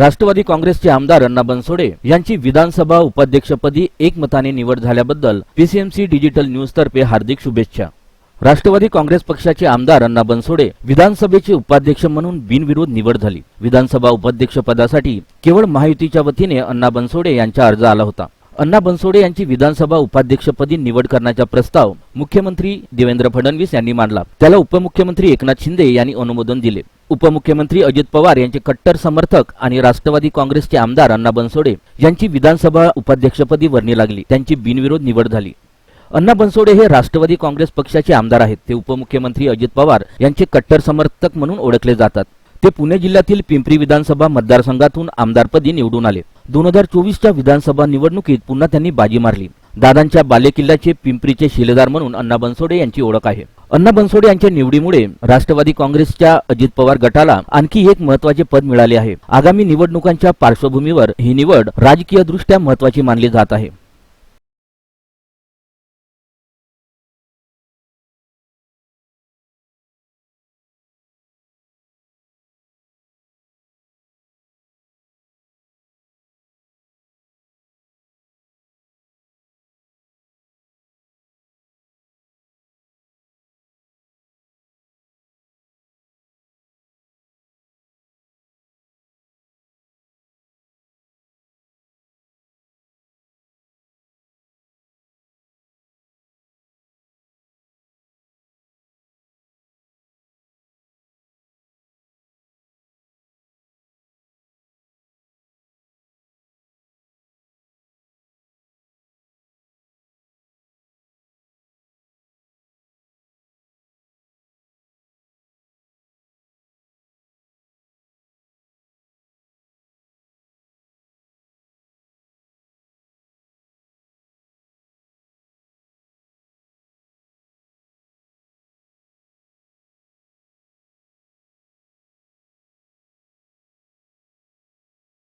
राष्ट्रवादी काँग्रेसचे आमदार अण्णा बनसोडे यांची विधानसभा उपाध्यक्षपदी एकमताने निवड झाल्याबद्दल पीसीएमसी डिजिटल न्यूज तर्फे हार्दिक शुभेच्छा. राष्ट्रवादी काँग्रेस पक्षाचे आमदार अण्णा बनसोडे विधानसभेचे उपाध्यक्ष म्हणून बिनविरोध निवड झाली. विधानसभा उपाध्यक्ष पदासाठी केवळ महायुतीच्या वतीने अण्णा बनसोडे यांचा अर्ज आला होता. अण्णा बनसोडे यांची विधानसभा उपाध्यक्षपदी निवड करण्याचा प्रस्ताव मुख्यमंत्री देवेंद्र फडणवीस यांनी मांडला. त्याला उपमुख्यमंत्री एकनाथ शिंदे यांनी अनुमोदन दिले. उपमुख्यमंत्री अजित पवार यांचे कट्टर समर्थक आणि राष्ट्रवादी काँग्रेसचे आमदार अण्णा बनसोडे यांची विधानसभा उपाध्यक्षपदी वर्णी लागली. त्यांची बिनविरोध निवड झाली. अण्णा बनसोडे हे राष्ट्रवादी काँग्रेस पक्षाचे आमदार आहेत. ते उपमुख्यमंत्री अजित पवार यांचे कट्टर समर्थक म्हणून ओळखले जातात. ते पुणे जिल्ह्यातील पिंपरी विधानसभा मतदारसंघातून आमदारपदी निवडून आले. दोन हजार चोवीसच्या विधानसभा निवडणुकीत पुन्हा त्यांनी बाजी मारली. दादांच्या बालेकिल्ल्याचे पिंपरीचे शिलेदार म्हणून अण्णा बनसोडे यांची ओळख आहे. अण्णा बनसोडे यांच्या निवडीमुळे राष्ट्रवादी काँग्रेसच्या अजित पवार गटाला आणखी एक महत्त्वाचे पद मिळाले आहे. आगामी निवडणुकांच्या पार्श्वभूमीवर ही निवड राजकीय दृष्ट्या महत्वाची मानली जात आहे.